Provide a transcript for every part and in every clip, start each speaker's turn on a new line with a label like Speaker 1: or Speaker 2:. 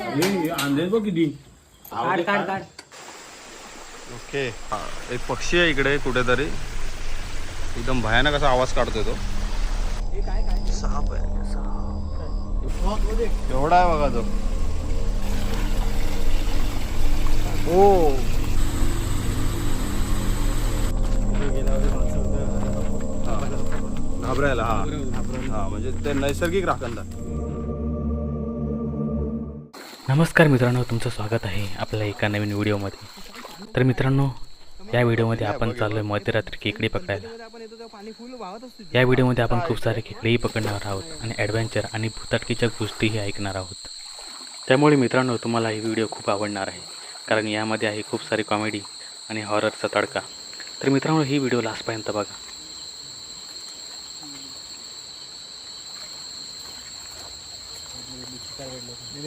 Speaker 1: आणले बघ किती
Speaker 2: काढ काढ काढ.
Speaker 3: ओके हा, एक पक्षी आहे इकडे कुठेतरी. एकदम भयानक असा आवाज काढतोय तो. साप आहे. एवढा आहे बघा तो.
Speaker 2: हो.
Speaker 3: घाबरायला हा. हा म्हणजे ते नैसर्गिक राखणदार.
Speaker 4: नमस्कार मित्रांनो तुमचं स्वागत आहे आपल्या एका नवीन व्हिडिओमध्ये. तर मित्रांनो या व्हिडिओमध्ये आपण चाललो आहे मध्यरात्री खेकडी पकडायला. या व्हिडिओमध्ये आपण खूप सारे खेकडेही पकडणार आहोत आणि ॲडव्हेंचर आणि भूताटकीच्या गोष्टीही ऐकणार आहोत. त्यामुळे मित्रांनो तुम्हाला ही व्हिडिओ खूप आवडणार आहे. कारण यामध्ये आहे खूप सारी कॉमेडी आणि हॉररचा तडका. तर मित्रांनो ही व्हिडिओ लास्टपर्यंत बघा.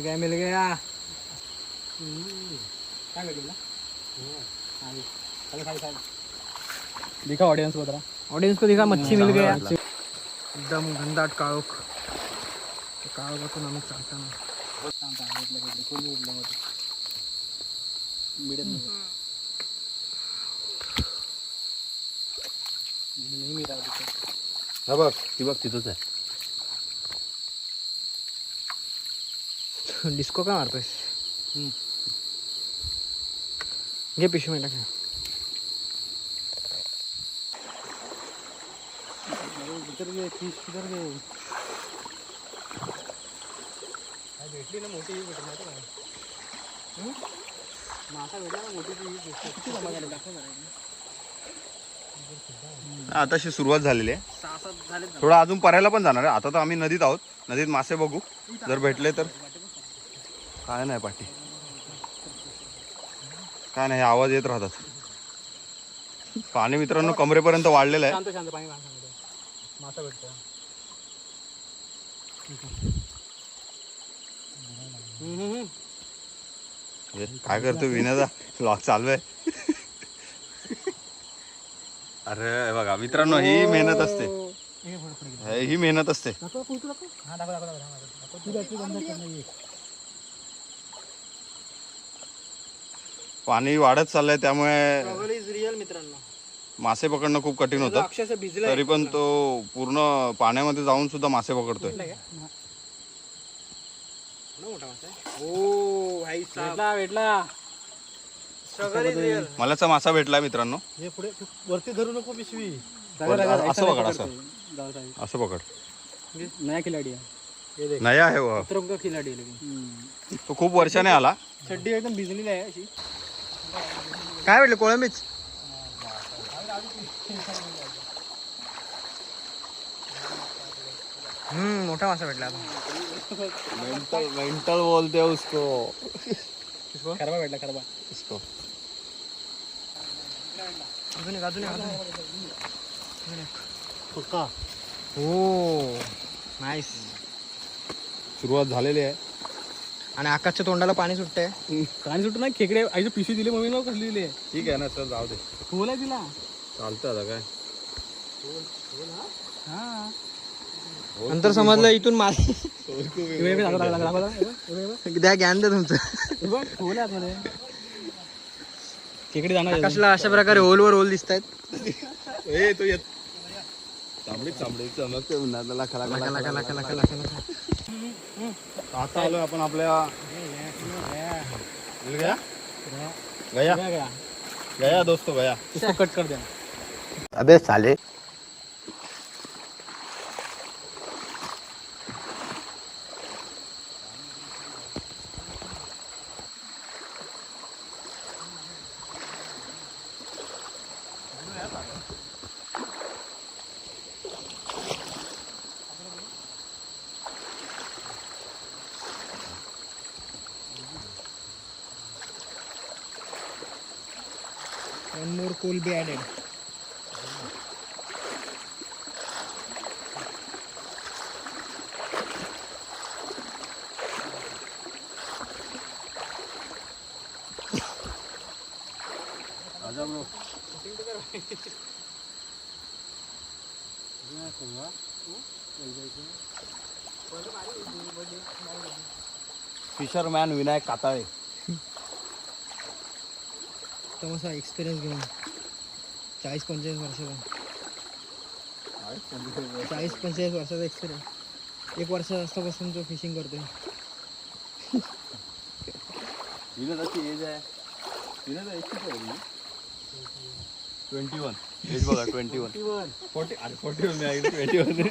Speaker 2: गया मिल गया।
Speaker 1: दिखा ऑडियन्स को जरा।
Speaker 2: ऑडियन्स को दिखा मच्छी मिल गया। एकदम घनदाट काळोख काळोखातून आम्ही चालताना
Speaker 3: हा बघ ती बघ तिथंच आहे
Speaker 2: डिस्को का मारतोयस घे पिशवी मिळता का
Speaker 3: आताशी सुरुवात झालेली आहे. थोडा अजून परायला पण जाणार आहे. आता तर आम्ही नदीत आहोत. नदीत मासे बघू. जर भेटले तर. काय नाही पाठी काय नाही आवाज येत राहतात. पाणी मित्रांनो कमरेपर्यंत वाढलेलं आहे.
Speaker 2: शांत शांत पाणी मासा भेटतो.
Speaker 3: काय करतो विनोदा? लॉक चालू आहे. अरे बघा मित्रांनो ही मेहनत असते. हे- ही मेहनत असते. पाणी वाढत चाललंय त्यामुळे
Speaker 2: रिअल मित्रांनो.
Speaker 3: मासे पकडणं खूप कठीण होतं.
Speaker 2: अक्षरशः भिजलं
Speaker 3: तरी पण तो पूर्ण पाण्यामध्ये जाऊन सुद्धा मासे पकडतोय.
Speaker 2: ओ भाई भेटला भेटला.
Speaker 3: मलाचा मासा भेटलाय मित्रांनो.
Speaker 1: हे पुढे वरती धरू नको पिशवी.
Speaker 3: वर- असं पकड असं असं पकड.
Speaker 2: नया खिलाडी आहे.
Speaker 3: नाही आहे व.
Speaker 2: खिलाडी आहे.
Speaker 3: तो खूप वर्षाने आला.
Speaker 2: चड्डी एकदम भिजलेली आहे अशी. काय भेटलं कोळंबीच? हम्म मोठा मासा भेटला
Speaker 3: मेंटल मेंटल बोलते उसको.
Speaker 2: खरबा भेटला खरबा.
Speaker 3: उसको.
Speaker 2: अजून एक अजून एक हो नाईस
Speaker 3: सुरुवात झालेली आहे.
Speaker 2: आणि आकाशच्या तोंडाला पाणी सुटतंय.
Speaker 1: काय सुटत नाही खेकडे. आईची पिशवी दिली मम्मी नको कसली दिली?
Speaker 3: ठीक आहे ना चल जाऊ दे.
Speaker 1: फुल आहे तिला.
Speaker 3: चालतं आता काय?
Speaker 1: हा.
Speaker 2: नंतर समजलं इथून मासे. द्या ज्ञान द्या तुमचं.
Speaker 1: फुल आहे आतमध्ये. खेकडे जाणार
Speaker 2: आकाशला अशा प्रकारे होलवर होल दिसत आहेत
Speaker 3: ए तो येत. चांबडी चांबडी चमकते उन्हातला खला खला आता गया? गया? दोस्तो गया.
Speaker 1: इसको कट कर द्या
Speaker 5: अबे साले।
Speaker 2: bark will be added.
Speaker 3: Fisherman Vinayak Katale
Speaker 2: tamasha experience घेऊन. चाळीस पंचेचाळीस वर्षाचा. चाळीस पंचेचाळीस वर्षाचा. एक्सपिरियन्स एक वर्ष असतापासून तो फिशिंग करतोय.
Speaker 3: विनोदाची एज आहे. विनोद एज किती आहे? ट्वेंटी वन एज बघा ट्वेंटी वन फोर्टी अरे फोर्टी वन ट्वेंटी वन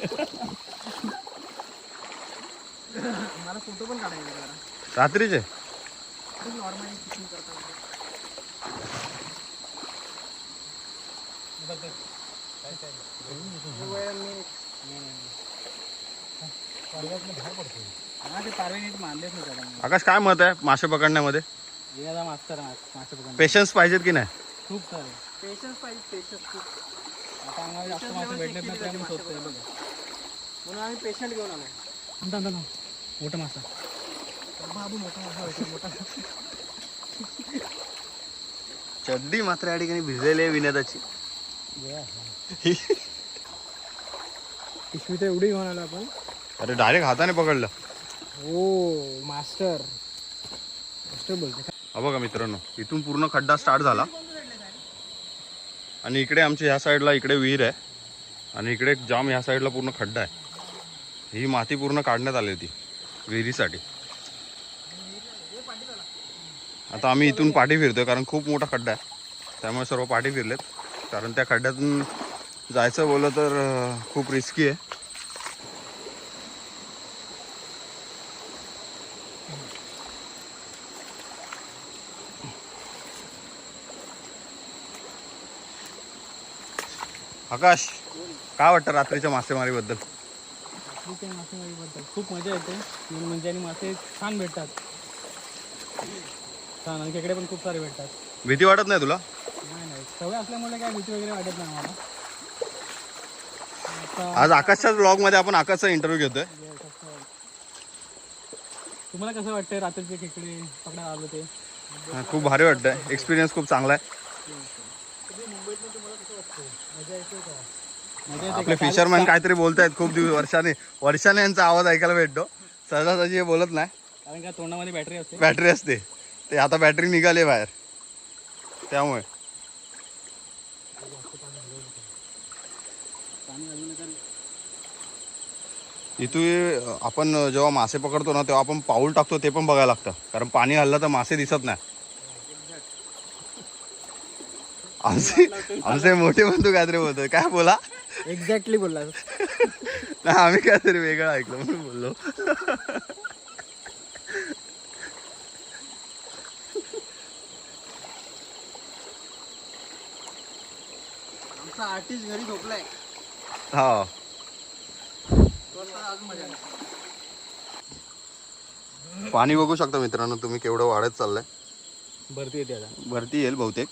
Speaker 2: मला फोटो पण काढायचा जरा.
Speaker 3: रात्रीचे?
Speaker 2: नॉर्मली फिशिंग करतात
Speaker 1: हा ते पारवे नीट मानलेच नाही त्याला
Speaker 3: आकाश काय मत आहे मासे पकडण्यामध्ये?
Speaker 1: मासे
Speaker 3: पेशन्स पाहिजेत की नाही?
Speaker 1: खूप सारे
Speaker 2: पेशन्स पाहिजे पेशन्स खूप
Speaker 1: आता आम्हाला जास्त मासे नाही शोधतोय बघा
Speaker 2: म्हणून आम्ही पेशंट घेऊन
Speaker 1: आलो मोठा मासा
Speaker 2: बाबू मोठा मोठा
Speaker 3: चड्डी मात्र या ठिकाणी भिजलेली आहे विनोदाची.
Speaker 2: पिशवी तर एवढी घेऊन आलो आपण.
Speaker 3: अरे डायरेक्ट हाताने पकडलं.
Speaker 2: ओ मास्टर. मास्टर बोलते
Speaker 3: हा बघा मित्रांनो इथून पूर्ण खड्डा स्टार्ट झाला. आणि इकडे आमच्या ह्या साईडला इकडे विहीर आहे. आणि इकडे जाम ह्या साईडला पूर्ण खड्डा आहे. ही माती पूर्ण काढण्यात आली होती विहिरीसाठी. आता आम्ही इथून पाठी फिरतोय कारण खूप मोठा खड्डा आहे. त्यामुळे सर्व पाठी फिरलेत. कारण त्या खड्ड्यातून जायचं बोललं तर खूप रिस्की आहे. आकाश काय वाटतं रात्रीच्या मासेमारीबद्दल?
Speaker 1: रात्रीच्या मासेमारीबद्दल खूप मजा येते. मेन म्हणजे आणि मासे छान भेटतात. छान आणि खेकडे पण खूप सारे भेटतात.
Speaker 3: भीती वाटत नाही तुला?
Speaker 1: सवय असल्यामुळे काय भीती वगैरे वाटत नाही आता
Speaker 3: आज आकाशच्याच ब्लॉगमध्ये आपण आकाशचा इंटरव्ह्यू घेतोय.
Speaker 1: तुम्हाला कसं वाटतंय रात्रीचे खेकडे पकडायला आलो ते?
Speaker 3: हा, खूप भारी वाटतंय. एक्सपिरियन्स खूप चांगला आहे. आपले फिशरमॅन काहीतरी बोलतायत खूप दिवस वर्षाने वर्षाने यांचा आवाज ऐकायला भेटतो. सहजासहजी हे बोलत नाही.
Speaker 1: कारण का तोंडामध्ये बॅटरी असते.
Speaker 3: बॅटरी असते. ते आता बॅटरी निघाली बाहेर. त्यामुळे. इथून आपण जेव्हा मासे पकडतो ना तेव्हा आपण पाऊल टाकतो ते पण बघायला लागतं. कारण पाणी हल्लं तर मासे दिसत नाही. आमचे आमचे मोठे बंधू काहीतरी बोलतोय. काय बोला?
Speaker 2: एक्झॅक्टली बोलला.
Speaker 3: नाही आम्ही काहीतरी वेगळं ऐकलं म्हणून बोललो.
Speaker 2: आर्टिस्ट घरी झोपलाय.
Speaker 3: हा. पाणी बघू शकता मित्रांनो तुम्ही केवढं वाढत चाललंय.
Speaker 1: भरती येते आता.
Speaker 3: भरती येईल बहुतेक.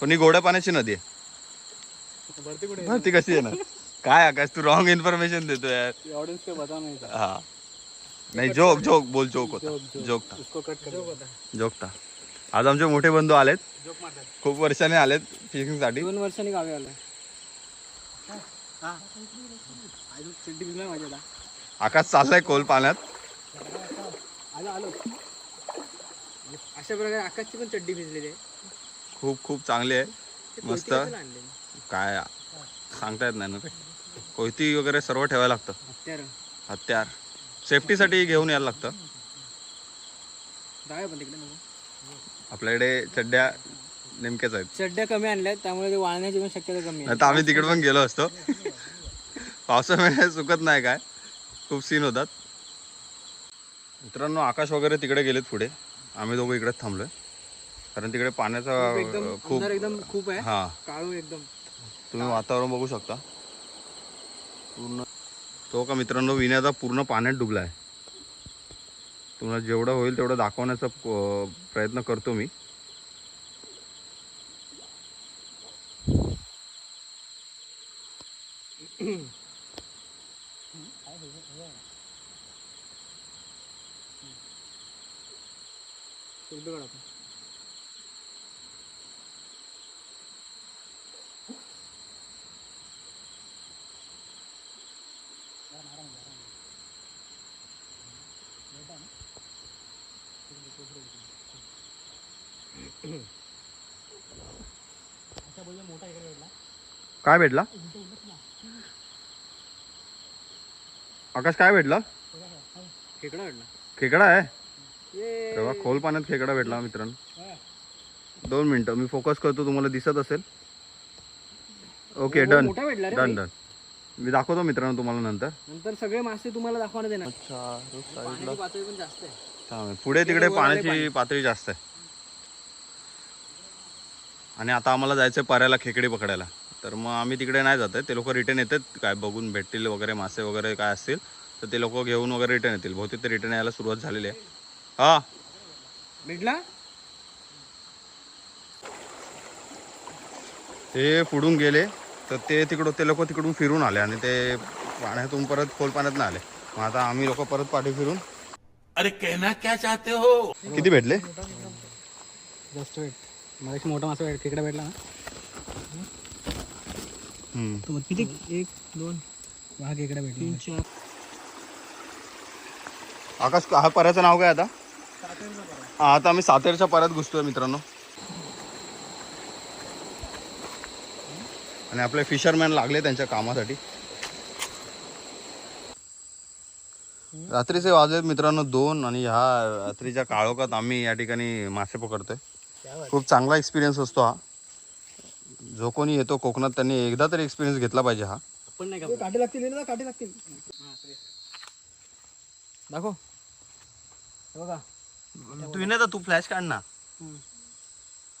Speaker 3: पण ही गोड्या पाण्याची नदी आहे.
Speaker 1: भरती कुठे
Speaker 3: भरती कशी येणार? काय आकाश तू रॉंग इन्फॉर्मेशन देतो यार.
Speaker 1: ऑडियन्स को बता नहीं था
Speaker 3: हा. नाही जोक जोक बोल जोक होता.
Speaker 1: जोक,
Speaker 3: था.
Speaker 1: उसको कट कर दो.
Speaker 3: जोक था. आज आमचे मोठे बंधू आलेत.
Speaker 1: जोक मारतात.
Speaker 3: खूप वर्षाने आलेत फिशिंगसाठी.
Speaker 2: दोन वर्षांनी गावी आलोय.
Speaker 1: आता
Speaker 3: आकाश चाललाय खोल पाण्यात.
Speaker 1: आलो आलो.
Speaker 2: अशा प्रकारे आकाशची पण चड्डी भिजलेली आहे.
Speaker 3: खूप खूप चांगली आहे. मस्त. काय सांगता येत नाही ना कोयती वगैरे सर्व ठेवायला लागतं.
Speaker 2: हत्यार.
Speaker 3: हत्यार. सेफ्टीसाठी घेऊन यायला लागतं. आपल्याकडे चड्ड्या नेमक्याच आहेत.
Speaker 2: चड्ड्या कमी आणल्यात त्यामुळे वाळण्याची पण शक्यता कमी आहे.
Speaker 3: तर आम्ही तिकडे पण गेलो असतो. पावसामुळे सुकत नाही काय. खूप सीन होतात. मित्रांनो आकाश वगैरे तिकडे गेलेत पुढे. आम्ही दोघं इकडेच थांबलोय. कारण तिकडे पाण्याचा
Speaker 2: खूप एकदम
Speaker 3: खूप
Speaker 2: अंधार एकदम खूप आहे.
Speaker 3: हा.
Speaker 2: काळू एकदम.
Speaker 3: तुम्ही वातावरण बघू शकता. पूर्ण. तो का मित्रांनो विण्याचा पूर्ण पाण्यात डुबला आहे तुम्हाला जेवढं होईल तेवढं दाखवण्याचा प्रयत्न करतो मी. काय भेटला? आकाश काय भेटला?
Speaker 1: खेकडा भेटला.
Speaker 3: खेकडा आहे? तेव्हा खोल पाण्यात खेकडा भेटला मित्रांनो. दोन मिनिटं मी फोकस करतो तुम्हाला दिसत असेल. ओके डन डन डन मी दाखवतो मित्रांनो तुम्हाला नंतर.
Speaker 1: नंतर सगळे मासे तुम्हाला दाखवण्यात येणार
Speaker 3: पुढे तिकडे पाण्याची पातळी जास्त आहे. आणि आता आम्हाला जायचं पर्याला खेकडे पकडायला. तर मग आम्ही तिकडे नाही जात आहे. ते लोक रिटर्न येतात. काय बघून भेटतील वगैरे मासे वगैरे काय असतील तर ते लोक घेऊन वगैरे रिटर्न येतील. बहुतेक ते रिटर्न यायला सुरुवात झालेली आहे. हा.
Speaker 1: भेटला?
Speaker 3: ते पुढून गेले. तर ते तिकडं ते लोक तिकडून फिरून आले आणि ते पाण्यातून परत खोल पाण्यात नाही आले. मग आता आम्ही लोक परत पाठी फिरून.
Speaker 5: अरे कहना क्या चाहते हो?
Speaker 3: किती भेटले?
Speaker 1: जास्त वेट मला एक मोठा मासा भेट खेकडा भेटला ना? किती? एक दोन. हा खेकडा भेटला. चार.
Speaker 3: आकाश हा पर्याचं नाव काय आता? हा आता आम्ही सातेरच्या पर्यात घुसतोय मित्रांनो. आणि आपले फिशरमॅन लागले त्यांच्या कामासाठी. रात्रीचे वाजलेत मित्रांनो दोन आणि ह्या रात्रीच्या काळोखात आम्ही या ठिकाणी मासे पकडतोय. खूप चांगला एक्सपिरियन्स असतो हा. जो कोणी येतो कोकणात त्यांनी एकदा तरी एक्सपिरियन्स घेतला पाहिजे हा.
Speaker 1: पण नाही का? काटे लागतील ना काटे लागतील. दाखव. हे बघा.
Speaker 3: तू नाही तू फ्लॅश काढ ना.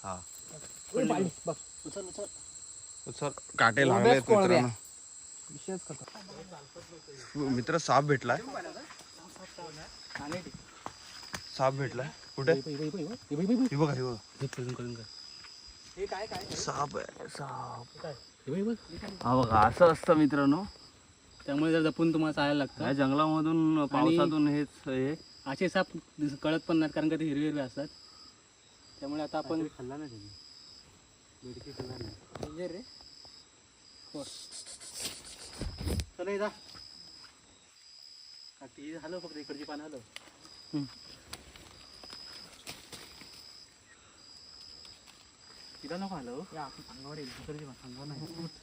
Speaker 3: हा.
Speaker 1: बघ. उचल. उचल
Speaker 3: सर काटे लागले. मित्रांनो.
Speaker 1: विषयच
Speaker 3: मित्र साप भेटलाय. साप भेटलाय. कुठे? ही बघा ही
Speaker 1: हे
Speaker 3: साप आहे साप.
Speaker 1: हे बघ.
Speaker 3: बघा असं असतं मित्रांनो.
Speaker 1: त्यामुळे जर जपून तुम्हाला चालायला लागतं.
Speaker 3: या जंगलामधून पावसातून हेच हे.
Speaker 1: असे साप कळत पण नाहीत कारण का ते हिरवे हिरवे असतात. त्यामुळे आता आपण खाल्ला नाही डेंजर रे. हो चला ये जा. काठी हलव फक्त इकडची पानं हलव तिला नको हलव या आपण अंगावर येईल इकडची पानं, अंगावर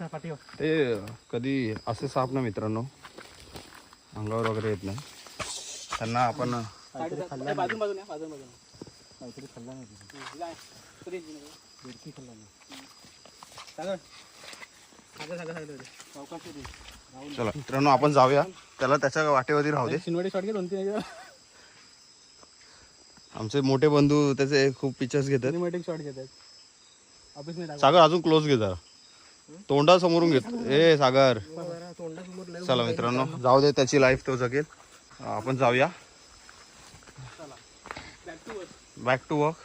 Speaker 1: पाठीवर
Speaker 3: ते कधी असे साप ना मित्रांनो अंगावर वगैरे येत नाही. त्यांना आपण
Speaker 1: काहीतरी खाल्ला नाही. खाल्ला नाही.
Speaker 3: चला मित्रांनो आपण जाऊया. त्याला त्याच्या वाटेवरती राहू दे.
Speaker 1: शिनवडी शॉट घे दोन तीन
Speaker 3: आमचे मोठे बंधू त्याचे खूप पिक्चर्स घेतात.
Speaker 1: शॉट घेतात.
Speaker 3: सागर अजून क्लोज घे जरा. तोंडा समोरून घेत ए सागर. चला मित्रांनो जाऊ दे त्याची लाईफ तो जगेल. आपण जाऊया. बॅक टू वर्क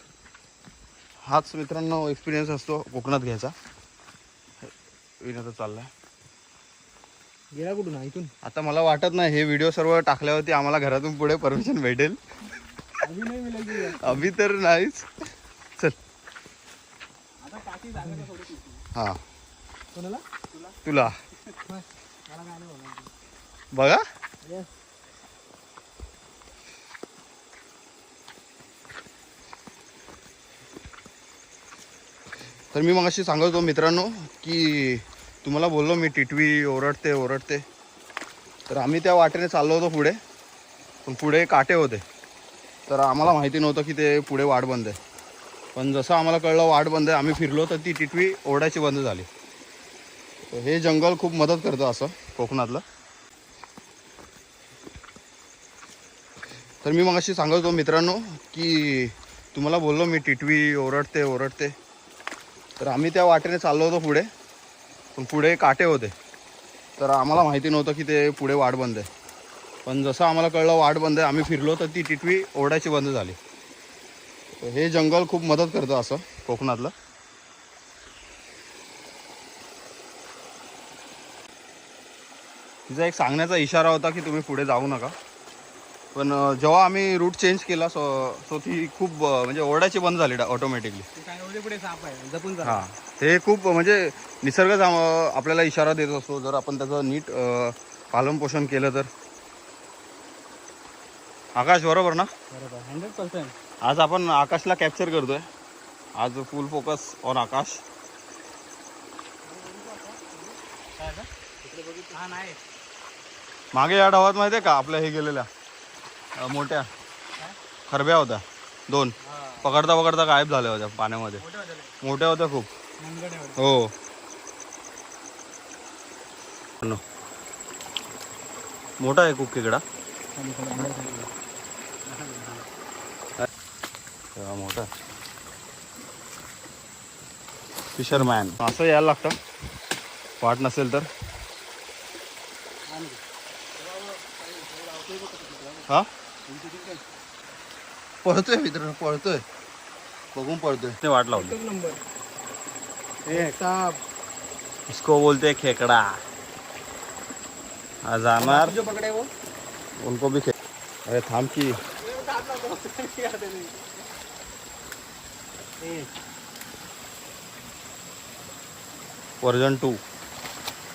Speaker 3: हाच मित्रांनो एक्सपिरियन्स असतो कोकणात घ्यायचा. विनोद चाललाय.
Speaker 1: गेला कुठून? इथून?
Speaker 3: आता मला वाटत नाही हे व्हिडिओ सर्व टाकल्यावरती आम्हाला घरातून पुढे परमिशन भेटेल.
Speaker 1: अभि
Speaker 3: तर नाहीच चल
Speaker 1: आता काठी जागा सोडत होती.
Speaker 3: हा. तुला. बघा. तर मी मग अशी सांगत होतो मित्रांनो की तुम्हाला बोललो मी टिटवी ओरडते ओरडते. तर आम्ही त्या वाटेने चाललो होतो पुढे. पण पुढे काटे होते. तर आम्हाला माहिती नव्हतं की ते पुढे वाट बंद आहे. पण जसं आम्हाला कळलं वाट बंद आहे. आम्ही फिरलो तर ती टिटवी ओरडायची बंद झाली. हे जंगल खूप मदत करतं असं कोकणातलं. तर मी मग अशी सांगत होतो मित्रांनो की तुम्हाला बोललो मी टिटवी ओरडते ओरडते. तर आम्ही त्या वाटेने चाललो होतो पुढे. पण पुढे काटे होते. तर आम्हाला माहिती नव्हतं की ते पुढे वाट बंद आहे. पण जसं आम्हाला कळलं वाट बंद आहे. आम्ही फिरलो तर ती टिटवी ओरडायची बंद झाली. तर हे जंगल खूप मदत करतं असं कोकणातलं. तिचा एक सांगण्याचा इशारा होता की तुम्ही पुढे जाऊ नका. पण जेव्हा आम्ही रूट चेंज केला सो सो ती खूप म्हणजे ओरडायची बंद झाली ऑटोमॅटिकली
Speaker 1: पुढे साप आहे जपून
Speaker 3: हा. हे खूप म्हणजे निसर्गच आम- आपल्याला इशारा देत असतो. जर आपण त्याचं नीट अं, पालनपोषण केलं तर. आकाश बरोबर ना?
Speaker 1: बरोबर हंड्रेड पर्सेंट
Speaker 3: आज आपण आकाशला कॅप्चर करतोय. आज फुल फोकस ऑन आकाश. मागे या डावात माहिती आहे का? आपल्या हे गेलेल्या मोठ्या खरब्या होत्या. दोन. पकडता पकडता गायब झाल्या होत्या पाण्यामध्ये. मोठ्या होत्या खूप. हो. मोठा आहे खूप खेकडा. हा, मोठा. फिशरमॅन असं यायला लागतं. वाट नसेल तर. हा? पळतोय मित्र पळतोय. बघून पळतोय. ते वाट लावली.
Speaker 2: नंबर. ए. साप.
Speaker 3: इसको बोलते हैं खेकड़ा. आज जाणार.
Speaker 2: जो पकडे वो.
Speaker 3: उनको भी खे अरे थांब की. वर्जन टू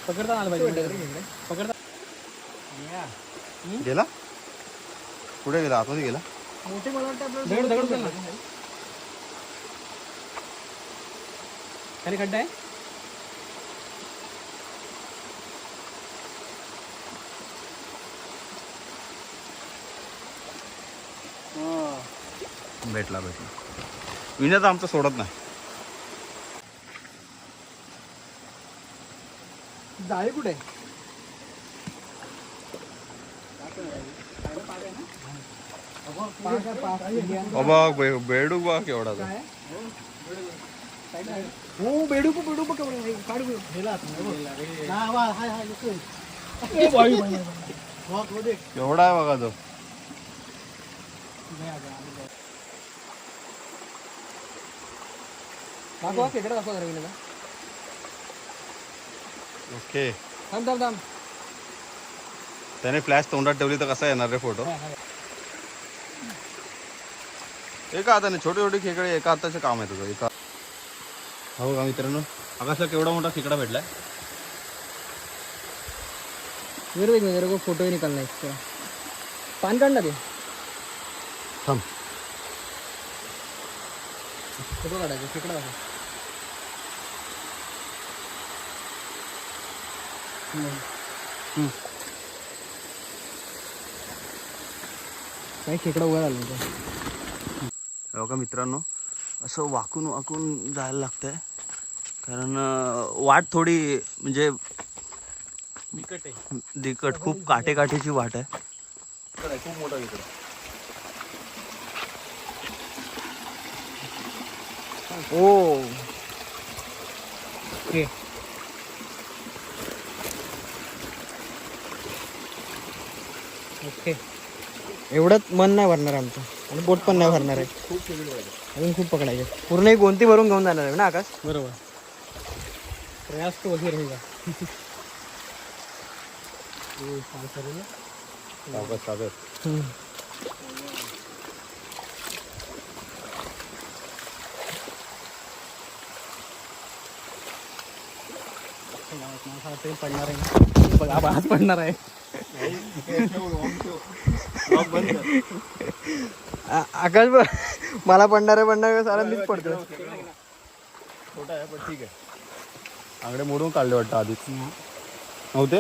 Speaker 1: पकडता आलं पाहिजे पकडता
Speaker 3: गेला कुठे गेला आतमध्ये गेला
Speaker 2: मोठे मला वाटतं आपल्याला
Speaker 1: दगड दगड उचल ना खाली खड्डा आहे
Speaker 3: भेटला भेटला विनय तर आमचं सोडत नाही.
Speaker 2: जाळी कुठे?
Speaker 3: बाबा बे- बेडूक बा केवढा.
Speaker 2: हो बेडू पो बेडू केवढे? काढ.
Speaker 3: केवढा आहे बघा तो.
Speaker 2: दाखवा खेकडे दाखवा जरा विनोदा.
Speaker 3: ओके.
Speaker 2: थांब थांब थांब.
Speaker 3: त्याने फ्लॅश तोंडात ठेवली तर कसा येणार रे फोटो? एका हाताने छोटे छोटे खेकडे एका हाताचे काम आहे तुझं एका हो का मित्रांनो? आकाशला केवढा मोठा खेकडा भेटलाय?
Speaker 2: मेरे को फोटो ही निकालना है इसका पान काढ ना ते.
Speaker 3: थांब.
Speaker 2: फोटो काढायचा खेकडा दाखव. काही खेकडा उभा झाला
Speaker 3: हो का मित्रांनो असं वाकून वाकून जायला लागतंय. कारण वाट थोडी म्हणजे
Speaker 1: बिकट आहे.
Speaker 3: दिकट खूप काटेकाठीची वाट आहे. खूप मोठा इकडे.
Speaker 2: ओ ओके ओके. एवढंच मन नाही भरणार आमचं. आणि बोट पण नाही भरणार आहे. अजून खूप पकडायचे. पूर्ण एक गोंती भरून घेऊन जाणार आहे ना आकाश?
Speaker 1: बरोबर. प्रयास तो वही रहेगा
Speaker 3: सावकाश सावकाश
Speaker 1: पडणार आहे बघ आज पडणार आहे.
Speaker 2: आकाश मला पडणार पडणार सारा मीच पडतो
Speaker 3: छोटा आहे पण ठीक आहे आकडे मोडून काढले वाटतं आधीच. नव्हते?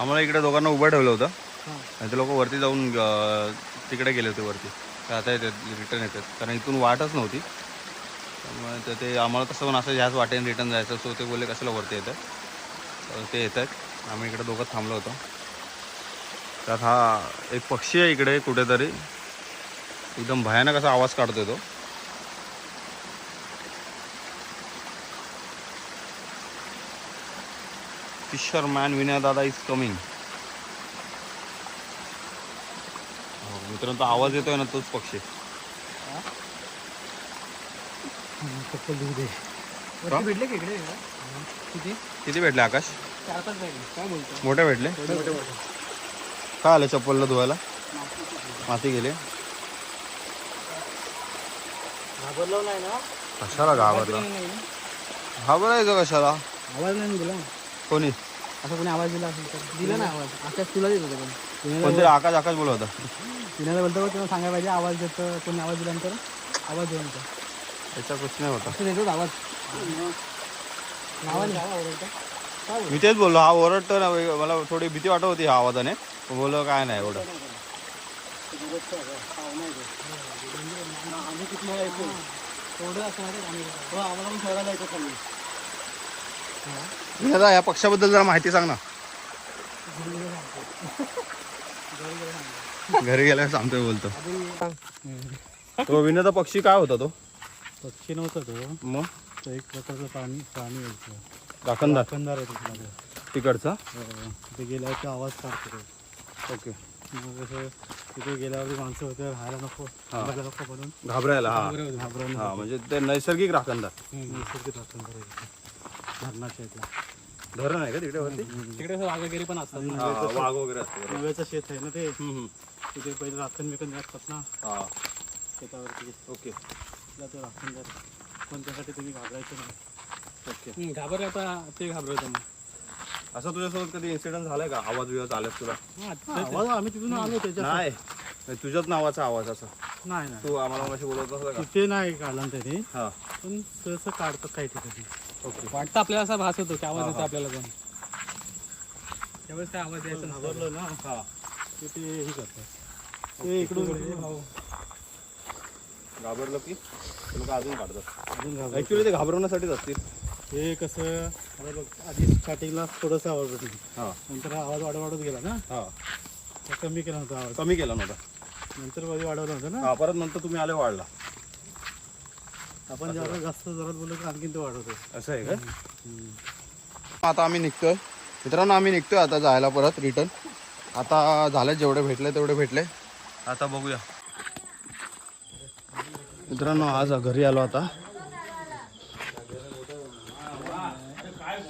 Speaker 3: आम्हाला इकडे दोघांना उभं ठेवलं होतं. आणि ते लोक वरती जाऊन तिकडे गेले होते वरती. आता येतात रिटर्न येतात. कारण इथून वाटच नव्हती. त्यामुळे तर ते आम्हाला तसं पण असं ह्याच वाटेने रिटर्न जायचं. सो ते बोलले कशाला वरती येतात तर ते येत आहेत आम्ही इकडे दोघं थांबलो होतो. त्यात हा एक पक्षी आहे इकडे कुठेतरी. एकदम भयानक असा आवाज काढतोय तो. फिशर मॅन विनय दादा इज कमिंग हो, मित्रांनो आवाज येतोय ना तोच पक्षी.
Speaker 2: वरती भेटले खेकडे किती?
Speaker 3: किती भेटले आकाश?
Speaker 1: चार पाच बॅग
Speaker 2: काय बोलतो?
Speaker 3: मोठे भेटले? काय आलं चप्पलला धुवायला? माती गेली.
Speaker 1: घाबरलो नाही ना?
Speaker 3: कशाला घाबरला? घाबरायचं कशाला?
Speaker 2: आवाज नाही दिला?
Speaker 3: कोणी?
Speaker 6: असं कोणी आवाज दिला असेल दिला ना आवाज. आकाश तुला देत होतं पण.
Speaker 3: कोणतरी आकाश आकाश बोलत होता.
Speaker 6: पुण्याला बोलतो तेव्हा सांगायला पाहिजे आवाज देतं. कोणी आवाज दिल्यानंतर आवाज देऊ नका
Speaker 3: त्याचा प्रश्न नाही होता
Speaker 6: देतोच आवाज. आवाज काय?
Speaker 3: मी तेच बोललो हा ओरडतो ना मला थोडी भीती वाटत होती ह्या आवाजाने. बोललो काय नाही एवढं.
Speaker 6: आम्ही असं आम्हाला पण शहराला खाली
Speaker 3: दादा या पक्षाबद्दल जरा माहिती सांग ना. घरी गेल्यावर सांगतोय बोलतो. तो विनोदा पक्षी काय होता तो?
Speaker 6: पक्षी नव्हता तो.
Speaker 3: मग?
Speaker 6: तो एक प्रकारचं प्राणी प्राणी यायचं. कंदार आहे तिथला
Speaker 3: तिकडचा?
Speaker 6: तिथे गेल्यावर तो आवाज काढतो तो.
Speaker 3: ओके.
Speaker 6: मग कसं तिथे गेल्यावरती माणसं होते राहायला नको थांबायला नको म्हणून.
Speaker 3: घाबरायला हा. हा म्हणजे ते नैसर्गिक राखणदार.
Speaker 6: निसर्गिक राखण करायचं धरणाच्या इथला.
Speaker 3: धरण आहे का तिकडे वरती?
Speaker 6: तिकडे वाघागिरी पण असतात ना.
Speaker 3: हा, वाघ वगैरे असतो बरोबर.
Speaker 6: नव्याचं शेत आहे ना ते.
Speaker 3: हम्म, हम्म.
Speaker 6: तिथे पहिले राखण बिकन असतात ना.
Speaker 3: हा.
Speaker 6: शेतावरती.
Speaker 3: ओके.
Speaker 6: तिथला तो राखणदार पण त्यासाठी तुम्ही घाबरायचं नाही.
Speaker 3: ओके.
Speaker 6: घाबर आता ते घाबरवतं मग
Speaker 3: असं तुझ्यासोबत कधी इन्सिडेंट झालाय का? आवाज बिवाज आलाय तुला?
Speaker 6: आवाज आम्ही तिथून आलो त्याच्या
Speaker 3: नाही. तुझ्याच नावाचा आवाज असा.
Speaker 6: नाही नाही.
Speaker 3: तू आम्हाला मगाशी बोलत होता का?
Speaker 6: तिथे नाही काढला ना त्याने.
Speaker 3: हा.
Speaker 6: पण सहसा काढतात काही ठिकाणी.
Speaker 3: ओके.
Speaker 6: वाटतं आपल्याला असा भास होतो की आवाज येतो आपल्याला पण. त्यावेळेस काय आवाज यायचा घाबरलो ना
Speaker 3: हा.
Speaker 6: ते हे करतात. ते इकडून भाऊ.
Speaker 3: घाबरलं की? ते लोक अजून काढतात
Speaker 6: अजून घाबर
Speaker 3: ऍक्च्युली ते घाबरवण्यासाठीच असतील.
Speaker 6: हे कसं आता बघ आधी स्टार्टिंगला थोडासा आवाज होती
Speaker 3: हा.
Speaker 6: नंतर हा आवाज वाढत वाढत गेला ना?
Speaker 3: हा.
Speaker 6: तर कमी केला होता आवाज.
Speaker 3: कमी केला नव्हता.
Speaker 6: नंतर मध्ये वाढवला होता ना?
Speaker 3: हा परत नंतर तुम्ही आले वाढला.
Speaker 6: आपण जेव्हा जास्त जोरात बोललो की आणखीन तो वाढवतो
Speaker 3: असं आहे का? आता आम्ही निघतोय. मित्रांनो आम्ही निघतोय आता जायला परत रिटर्न आता झाले जेवढे भेटले तेवढे भेटले. आता बघूया. मित्रांनो आज घरी आलो आता.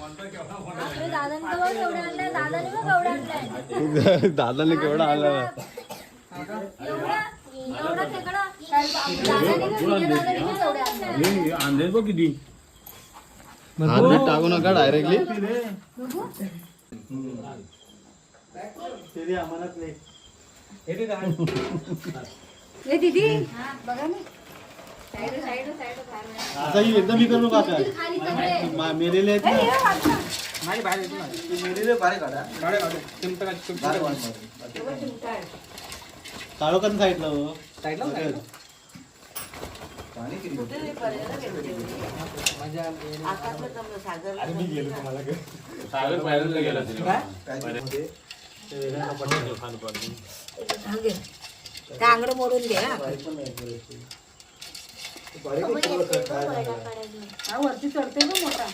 Speaker 7: दादाने तर बघ एवढं आणलंय दादाने बघ एवढं आणलंय
Speaker 3: दादाने केवढा आला
Speaker 7: ना
Speaker 6: आता ही एकदम ही करू नका
Speaker 7: खाली सगळे
Speaker 6: मेलेले आहेत
Speaker 7: ए, हे वाचलं.
Speaker 6: काळोखान साईडला हो
Speaker 7: कांगडं मोडून घे हा, वरती चढते ना मोठा.